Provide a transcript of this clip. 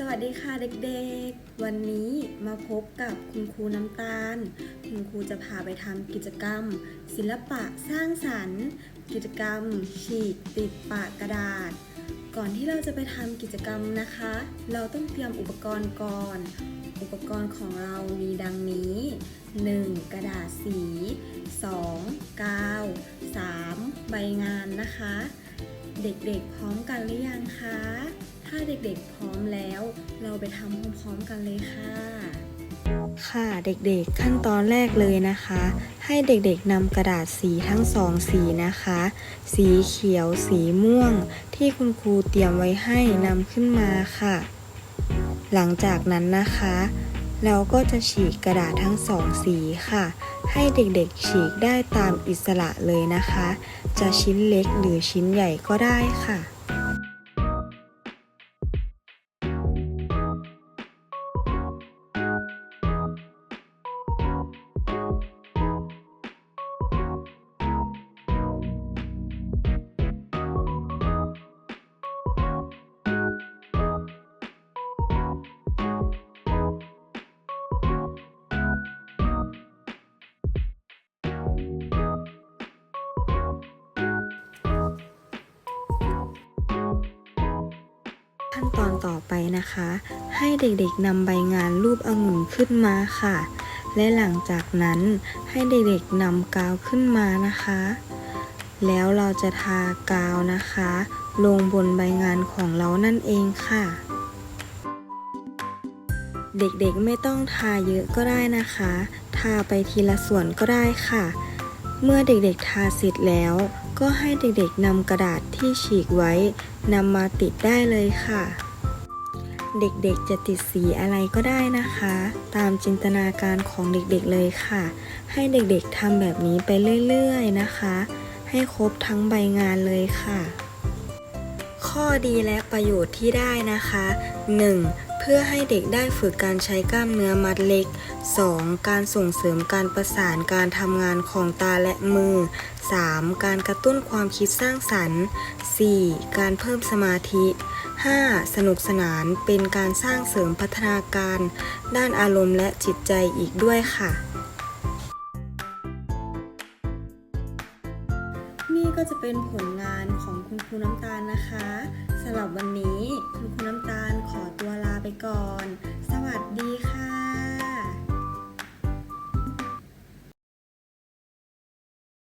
สวัสดีค่ะเด็กๆ วันนี้มาพบกับคุณครูน้ำตาล คุณครูจะพาไปทำกิจกรรม ศิลปะสร้างสรรค์ กิจกรรม ฉีกติดปากกระดาษ ก่อนที่เราจะไปทำกิจกรรมนะคะ เราต้องเตรียมอุปกรณ์ก่อน อุปกรณ์ของเรามีดังนี้ 1. กระดาษสี 2. กาว 3. ใบงานนะคะ เด็กๆ พร้อมกันหรือยังคะ ถ้าเด็กๆ พร้อมแล้ว เราไปทำพร้อมๆกันเลยค่ะ ค่ะเด็กๆ ขั้นตอนแรกเลยนะคะ ให้เด็กๆนำกระดาษสีทั้งสองสีนะคะ สีเขียวสีม่วง ที่คุณครูเตรียมไว้ให้นำขึ้นมาค่ะ หลังจากนั้นนะคะ เราก็จะฉีกกระดาษทั้งสองสีค่ะ ให้เด็กๆฉีกได้ตามอิสระเลยนะคะ จะชิ้นเล็กหรือชิ้นใหญ่ก็ได้ค่ะ ขั้นตอนต่อไปนะคะ ให้เด็กๆนำใบงานรูปองุ่นขึ้นมาค่ะ และหลังจากนั้นให้เด็กๆนำกาวขึ้นมานะคะ แล้วเราจะทากาวนะคะ ลงบนใบงานของเรานั่นเองค่ะ เด็กๆไม่ต้องทาเยอะก็ได้นะคะ ทาไปทีละส่วนก็ได้ค่ะ เมื่อเด็กๆทาเสร็จแล้ว ก็ให้เด็กๆนำกระดาษที่ฉีกไว้นำมาติดได้เลยค่ะ เด็กๆจะติดสีอะไรก็ได้นะคะ ตามจินตนาการของเด็กๆเลยค่ะ ให้เด็กๆทำแบบนี้ไปเรื่อยๆนะคะ ให้ครบทั้งใบงานเลยค่ะ ข้อดีและประโยชน์ที่ได้นะคะ 1. เพื่อให้เด็กได้ฝึกการใช้กล้ามเนื้อมัดเล็ก 2. การส่งเสริมการประสานการทำงานของตาและมือ 3. การกระตุ้นความคิดสร้างสรรค์ 4. การเพิ่มสมาธิ 5. สนุกสนานเป็นการสร้างเสริมพัฒนาการ ด้านอารมณ์และจิตใจอีกด้วยค่ะ นี่ก็จะเป็นผลงานของคุณครูน้ำตาลนะคะสำหรับวันนี้คุณครูน้ำตาลขอตัวลาไปก่อน สวัสดีค่ะ